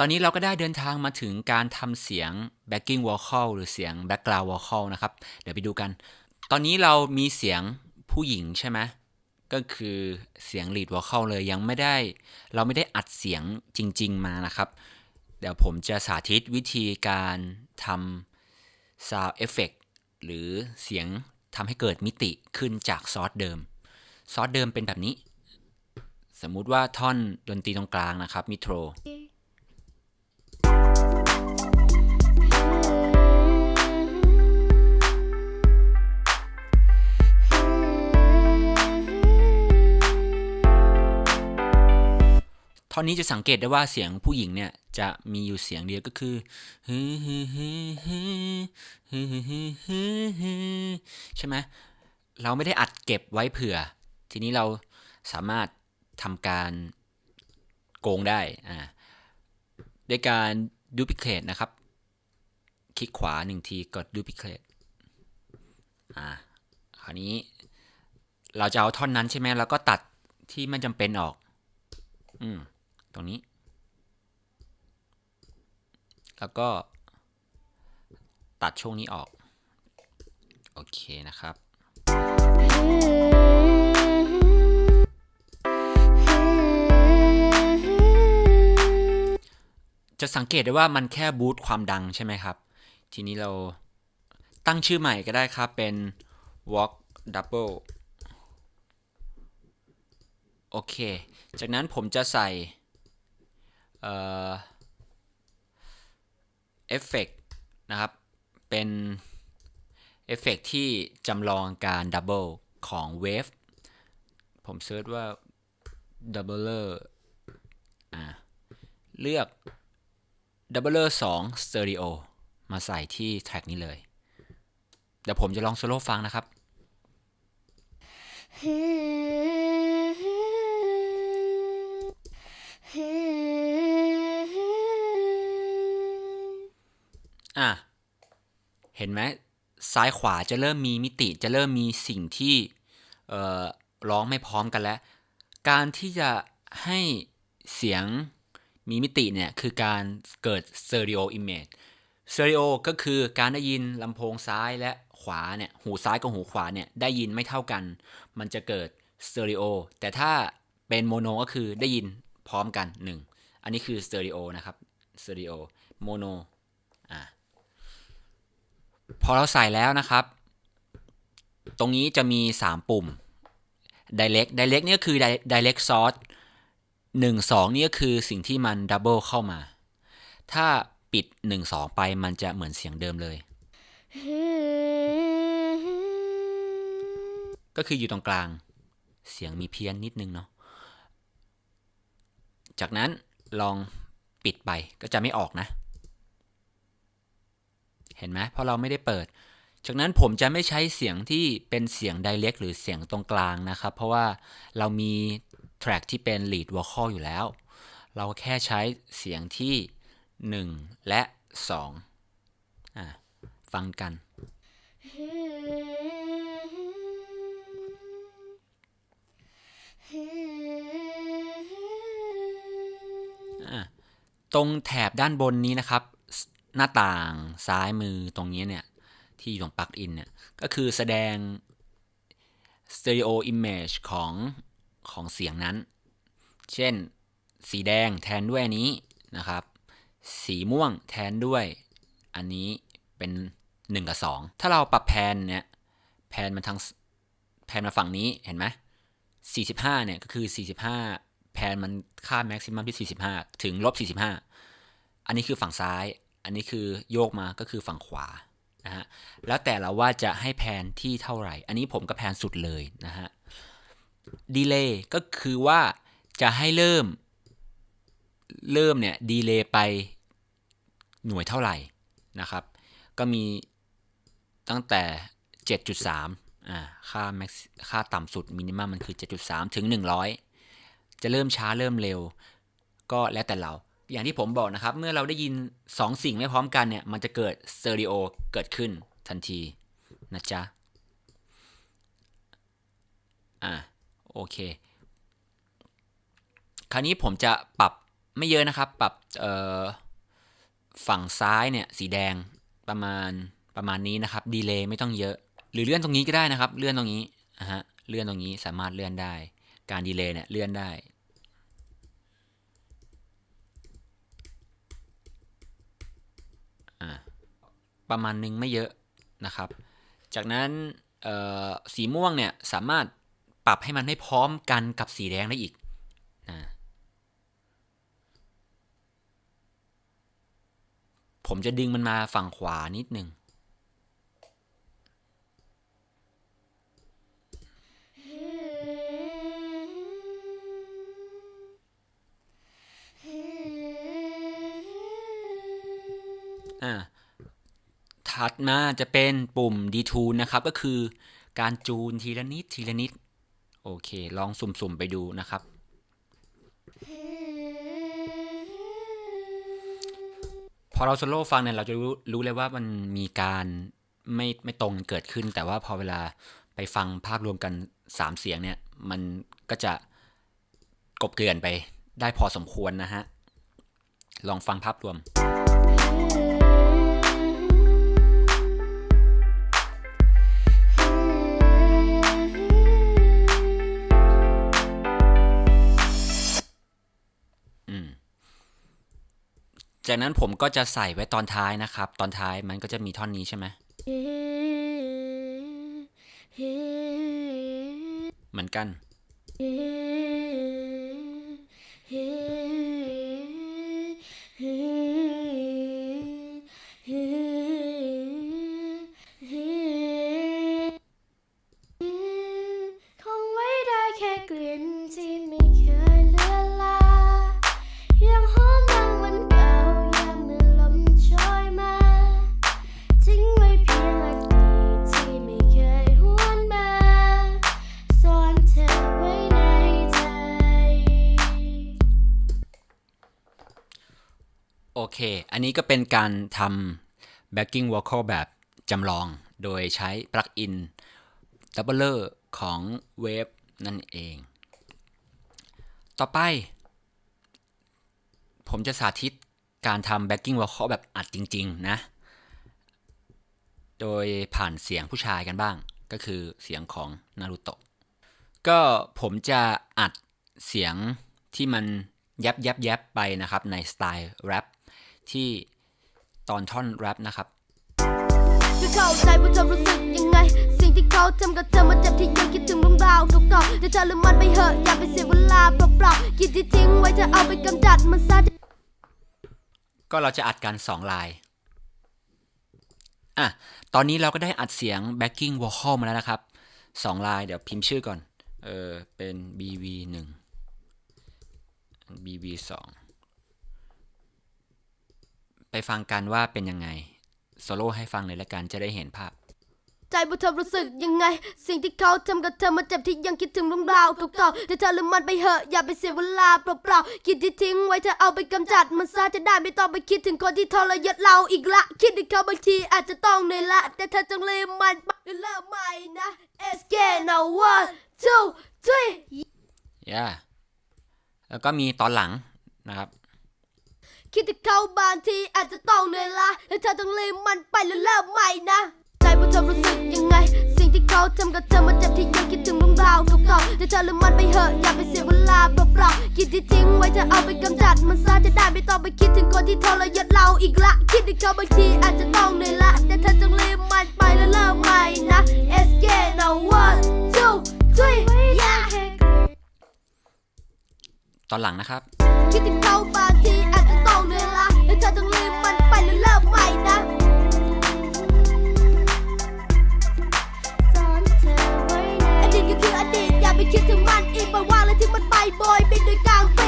ตอนนี้เราก็ได้เดินทางมาถึงการทำเสียง backing vocal หรือเสียง background vocal นะครับ เดี๋ยวไปดูกัน ตอนนี้เรามีเสียงผู้หญิงใช่ไหมก็คือเสียง lead vocal เลยยังไม่ได้ เราไม่ได้อัดเสียงจริง ๆ มานะครับ เดี๋ยวผมจะสาธิตวิธีการทำ sound effect หรือเสียงทำให้เกิดมิติขึ้นจากซอสเดิม ซอสเดิมเป็นแบบนี้ สมมุติว่าท่อนดนตรีตรงกลางนะครับมิโทร ท่อนนี้จะสังเกตได้ว่าเสียงผู้หญิงเนี่ยจะมีอยู่เสียงเดียวก็คือฮึฮึฮึฮึฮึฮึฮึฮึฮึใช่ไหมเราไม่ได้อัดเก็บไว้เผื่อ ทีนี้เราสามารถทำการโกงได้อ่าด้วยการดูพิเคทนะครับ คลิกขวาหนึ่งทีกดดูพิเคทอ่าคราวนี้เราจะเอาท่อนนั้นใช่ไหมแล้วก็ตัดที่ไม่จำเป็นออก อืม ตรงนี้ แล้วก็ตัดช่วงนี้ออก โอเคนะครับ จะสังเกตได้ว่ามันแค่บูตความดังใช่ไหมครับ ทีนี้เราตั้งชื่อใหม่ก็ได้ครับ เป็น walk double โอเค จากนั้นผมจะใส่ เอฟเฟกนะครับ เป็นเอฟเฟกที่จำลองการดับเบิลของเวฟผมเซิร์ชว่า doubler อ่าเลือก doubler 2 stereo มาใส่ที่แทร็กนี้เลย เดี๋ยวผมจะลองโซโล่ฟังนะครับ อะเห็นไหมซ้ายขวาจะเริ่มมีมิติจะเริ่มมีสิ่งที่เอ่อร้องไม่พร้อมกันแล้ว การที่จะให้เสียงมีมิติเนี่ย คือการเกิด stereo image stereo ก็คือการได้ยินลำโพงซ้ายและขวาเนี่ย หูซ้ายกับหูขวาเนี่ย ได้ยินไม่เท่ากัน มันจะเกิด stereo แต่ถ้าเป็นโมโนก็คือได้ยินพร้อมกัน 1 อันนี้คือ stereo นะครับ stereo mono อ่า พอเราใส่แล้วนะครับ ตรงนี้จะมี 3 ปุ่ม direct direct นี่ก็คือ direct source 1 2 นี่ก็คือสิ่งที่มัน double เข้ามา ถ้าปิด 1 2 ไปมันจะเหมือนเสียงเดิมเลย ก็คืออยู่ตรงกลาง เสียงมีเพี้ยนนิดนึงเนาะ จากนั้นลองปิดไปก็จะไม่ออกนะ เห็นไหมเพราะเราไม่ได้เปิด จากนั้นผมจะไม่ใช้เสียงที่เป็นเสียง direct หรือเสียงตรงกลางนะครับ เพราะว่าเรามีแทร็กที่เป็น lead vocal อยู่แล้ว เราแค่ใช้เสียงที่ 1 และ 2 อะ ฟังกันตรงแถบด้านบนนี้นะครับ หน้าต่างซ้ายมือตรงนี้เนี่ย ที่อยู่ตรงปลั๊กอินเนี่ย ก็คือแสดง stereo image ของของเสียงนั้น เช่น สีแดงแทนด้วยอันนี้นะครับ สีม่วงแทนด้วย อันนี้เป็น 1 กับ 2 ถ้าเราปรับแพนเนี่ย แพนมันทางแพนมาฝั่งนี้เห็นไหม45 เนี่ย ก็คือ 45 แพนมันค่าแม็กซิมัมที่ 45 ถึงลบ45 อันนี้คือฝั่งซ้าย อันนี้คือโยกมาก็คือฝั่งขวานะฮะแล้วแต่เราว่าจะให้แพนที่เท่าไหร่ อันนี้ผมก็แพนสุดเลยนะฮะดีเลย์ก็คือว่าจะให้เริ่ม เริ่มเนี่ยดีเลย์ไปหน่วยเท่าไหร่นะครับ ก็มีตั้งแต่ 7.3อ่าค่าแม็กค่าต่ำสุดมินิมัมมันคือ 7.3 ถึง 100 จะเริ่มช้าเริ่มเร็ว ก็แล้วแต่เรา อย่างที่ผมบอกนะครับ เมื่อเราได้ยิน 2 สิ่งไม่พร้อมกันเนี่ย มันจะเกิดสเตอริโอเกิดขึ้นทันทีนะจ๊ะ อ่าโอเค คราวนี้ผมจะปรับไม่เยอะนะครับ ปรับเอ่อฝั่งซ้ายเนี่ยสีแดงประมาณประมาณนี้นะครับ ดีเลย์ไม่ต้องเยอะ หรือเลื่อนตรงนี้ก็ได้นะครับ เลื่อนตรงนี้นะฮะ เลื่อนตรงนี้สามารถเลื่อนได้ การดีเลย์เนี่ยเลื่อนได้ ประมาณนึงไม่เยอะนะครับ จากนั้นสีม่วงเนี่ยสามารถปรับให้มันไม่พร้อมกันกับสีแดงได้อีกนะผมจะดึงมันมาฝั่งขวานิดนึงอ่า ถัดมาจะเป็นปุ่ม detune นะครับ ก็คือการจูนทีละนิดทีละนิด โอเค ลองสุ่มๆไปดูนะครับ พอเราโซโล่ฟังเนี่ยเราจะรู้รู้เลยว่ามันมีการไม่ไม่ตรงเกิดขึ้น แต่ว่าพอเวลาไปฟังภาพรวมกัน 3 เสียงเนี่ย มันก็จะกบเกลื่อนไปได้พอสมควรนะฮะ ลองฟังภาพรวม จากนั้นผมก็จะใส่ไว้ตอนท้ายนะครับ ตอนท้ายมันก็จะมีท่อนนี้ใช่ไหมเหมือนกัน โอเค อันนี้ก็เป็นการทำ backing vocal แบบจำลอง โดยใช้ปลั๊กอิน Doubler ของ Wave นั่นเอง ต่อไป ผมจะสาธิตการทำ backing vocal แบบอัดจริง ๆ นะ โดยผ่านเสียงผู้ชายกันบ้าง ก็คือเสียงของนารูโตะ ก็ผมจะอัดเสียงที่มันยับยับยับไปนะครับในสไตล์แรป ที่ตอนท่อนแรปนะครับคือเข้าใจว่าเธอรู้สึกยังไง สิ่งที่เขาทำกับเธอมันเจ็บที่ยังคิดถึงเรื่องราวเก่าๆแต่เธอลืมมันไปเหอะอย่าไปเสียเวลาเปล่าๆคิดที่ทิ้งไว้เธอเอาไปกำจัดมันซะก็เราจะอัดกัน2ลายอะตอนนี้เราก็ได้อัดเสียง backing vocal มาแล้วนะครับ2ลายเดี๋ยวพิมพ์ชื่อก่อน เออเป็น BV 1 BV 2 ไปฟังกันว่าเป็นยังไงโซโล่ให้ฟังเลยละกันจะได้เห็นภาพ ใจว่าเธอรู้สึกยังไง สิ่งที่เขาทำกับเธอมันเจ็บที่ยังคิดถึงเรื่องราวเก่าๆแต่เธอลืมมันไปเหอะอย่าไปเสียเวลาเปล่าๆคิดที่ทิ้งไว้เธอเอาไปกำจัดมันซะจะได้ไม่ต้องไปคิดถึงคนที่ทรยศเราอีกละ คิดถึงเขาบางทีอาจจะต้องเหนื่อยละ แต่เธอจงลืมมันไปเริ่มใหม่นะ SK now one two three ย่าแล้วก็มีตอนหลังนะครับ คิดถึงเขาบางทีอาจจะต้องเหนื่อยละแต่เธอต้องลืมมันไปแล้วเริ่มใหม่นะ ใจว่าเธอรู้สึกยังไง สิ่งที่เขาทำกับเธอมันเจ็บที่ยังคิดถึงเรื่องราวเก่าๆแต่เธอลืมมันไปเหอะอย่าไปเสียเวลาเปล่าๆคิดที่ทิ้งไว้เธอเอาไปกำจัดมันซะจะได้ไม่ต้องไปคิดถึงคนที่ทรยศเราอีกละ คิดถึงเขาบางทีอาจจะต้องเหนื่อยละแต่เธอจงลืมมันไปแล้วเริ่มใหม่นะ SK now one two three yeah ตอนหลังนะครับ คิดถึงเขาบางที เธอต้องลืมมันไปแล้วเริ่มใหม่นะ อดีตก็คืออดีตอย่าไปคิดถึงมันอีกปล่อยวางแล้วทิ้งมันไปบอยบินโดยกลางปีก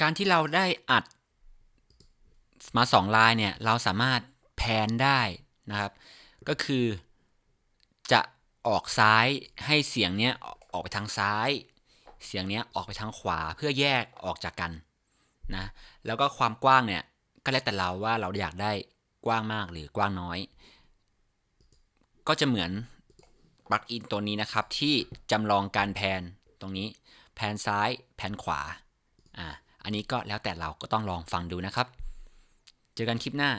การที่เราได้อัดมาสองลายเนี่ยเราสามารถแพนได้นะครับ ก็คือจะออกซ้ายให้เสียงเนี้ยออกไปทางซ้าย เสียงเนี้ยออกไปทางขวาเพื่อแยกออกจากกันนะแล้วก็ความกว้างเนี่ยก็แล้วแต่เราว่าเราอยากได้กว้างมากหรือกว้างน้อย ก็จะเหมือนปลั๊กอินตัวนี้นะครับที่จำลองการแพนตรงนี้แพนซ้ายแพนขวาอ่า อันนี้ก็แล้วแต่เราก็ต้องลองฟังดูนะครับ เจอกันคลิปหน้า